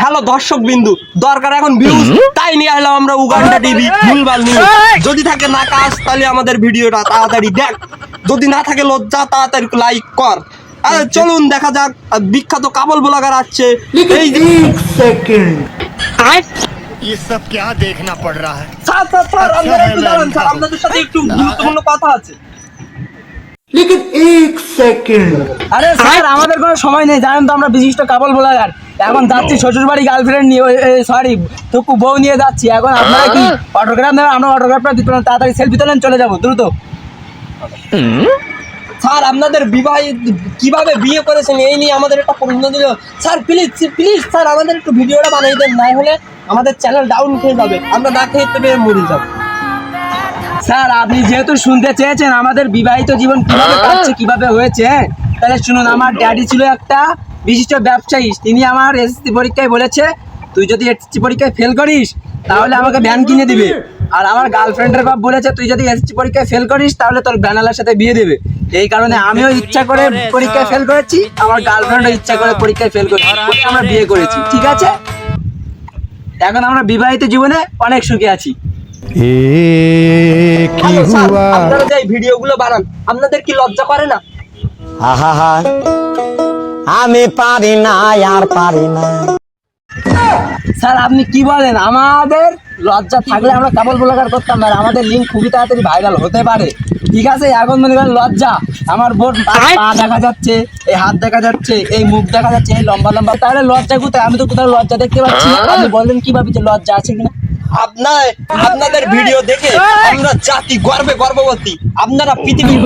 Hello দর্শক বিন্দু দরকার এখন ভিউজ তাই নিয়ে আসলাম আমরা উগান্ডা টিভি ভুলভাল নিয়ে যদি থাকে না কাজ তাহলে আমাদের ভিডিওটা তাড়াতাড়ি দেখ যদি না থাকে লজ্জা তাড়াতাড়ি লাইক কর আরে চলুন দেখা যাক আর বিখ্যাত কাবল ব্লগার আসছে এই যে ये सब क्या देखना पड़ रहा है স্যার স্যার স্যার আপনারা একটু দাঁড়ান স্যার আপনাদের সাথে একটু গুরুত্বপূর্ণ কথা আছে আরে স্যার আমাদের কোনো সময় নেই। জানেন তো আমরা বিশিষ্ট কাপল ব্লগার এখন যাচ্ছি শ্বশুর বাড়ি গার্লফ্রেন্ড নিয়ে সরি টুকু বউ নিয়ে যাচ্ছি। এখন আপনারা কি অটোগ্রাফ নেবেন? আমরা অটোগ্রাফটা দিতে তাড়াতাড়ি সেলফি তোলেন চলে যাব দ্রুত। স্যার আপনাদের বিবাহ কীভাবে বিয়ে করেছেন এই নিয়ে আমাদের একটা প্রশ্ন দিল স্যার প্লিজ প্লিজ স্যার আমাদের একটু ভিডিওটা বানিয়ে দেন। না হলে আমাদের চ্যানেল ডাউন হয়ে যাবে। আমরা না খেয়ে পেয়ে মরে যাব। স্যার আপনি যেহেতু শুনতে চেয়েছেন আমাদের বিবাহিত জীবন কীভাবে কাটছে কীভাবে হয়েছে হ্যাঁ? তাহলে শুনুন আমার ড্যাডি ছিল একটা বিশিষ্ট ব্যবসায়ী তিনি আমার এসএসসি পরীক্ষায় বলেছে তুই যদি এসএসসি পরীক্ষায় ফেল করিস তাহলে আমাকে ভ্যান কিনে দিবে। আর আমার গার্লফ্রেন্ডের বাপ বলেছে তুই যদি এসএসসি পরীক্ষায় ফেল করিস তাহলে তোর ব্যানালার সাথে বিয়ে দেবে। এই কারণে আমিও ইচ্ছা করে পরীক্ষায় ফেল করেছি আমার গার্লফ্রেন্ডও ইচ্ছা করে পরীক্ষায় ফেল করেছি। আমরা বিয়ে করেছি ঠিক আছে? এখন আমরা বিবাহিত জীবনে অনেক সুখে আছি। হ্যালো স্যার আপনারা যে ভিডিওগুলো বানান আপনাদের কি লজ্জা করে না? আহা আমি পারি না আর পারি না। স্যার আপনি কি বলেন? আমাদের লজ্জা থাকলে আমরা কাবল ব্লগার করতাম না আমাদের লিঙ্ক খুবই তাড়াতাড়ি ভাইরাল হতে পারে। ঠিক আছে এখন মনে করেন লজ্জা। আমার বোন পা দেখা যাচ্ছে এই হাত দেখা যাচ্ছে এই মুখ দেখা যাচ্ছে এই লম্বা লম্বা। তাহলে লজ্জা কোথায়? আমি তো কোথাও লজ্জা দেখতে পাচ্ছি। আপনি বলেন কীভাবে যে লজ্জা আছে কিনা। আপনার আপনাদের ভিডিও দেখে আমরা জাতি গর্বে গর্ববতী। আপনারা পৃথিবীর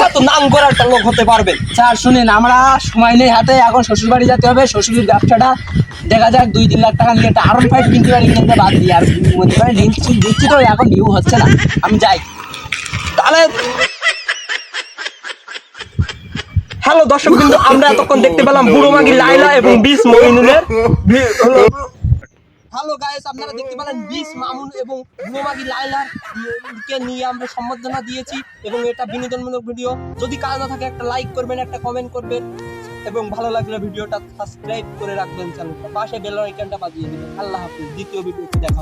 কত নাম করা একটা লোক হতে পারবেন। স্যার শুনেন আমরা সময় নেই হাতে। এখন শ্বশুর বাড়ি যেতে হবে শ্বশুরের ব্যবসাটা দেখা যাক দুই তিন লাখ টাকা নিয়ে একটা আরন ফাইভ কিনতে পারি কিনতে বাদ দিই আর মনে করেন দিচ্ছি তো এখন ভিউ হচ্ছে না। আমি যাই। তাহলে হ্যালো দর্শক বিন্দু আমরা এতক্ষণ দেখতে পেলাম বুড়ো মাগি লাইলা এবং বিশ মইনুলের হ্যালো গায়েস আপনারা দেখতে পেলেন বিশ মামুন এবং বুড়ো মাগি কে নিয়ে আমরা সম্বর্ধনা দিয়েছি এবং এটা বিনোদনমূলক ভিডিও যদি কাজ না থাকে, একটা লাইক করবেন, একটা কমেন্ট করবেন এবং ভালো লাগলে ভিডিওটা সাবস্ক্রাইব করে রাখবেন চ্যানেলটা পাশে বেল আইকনটা বাজিয়ে দিবেন। আল্লাহ হাফিজ, দ্বিতীয় ভিডিওতে দেখা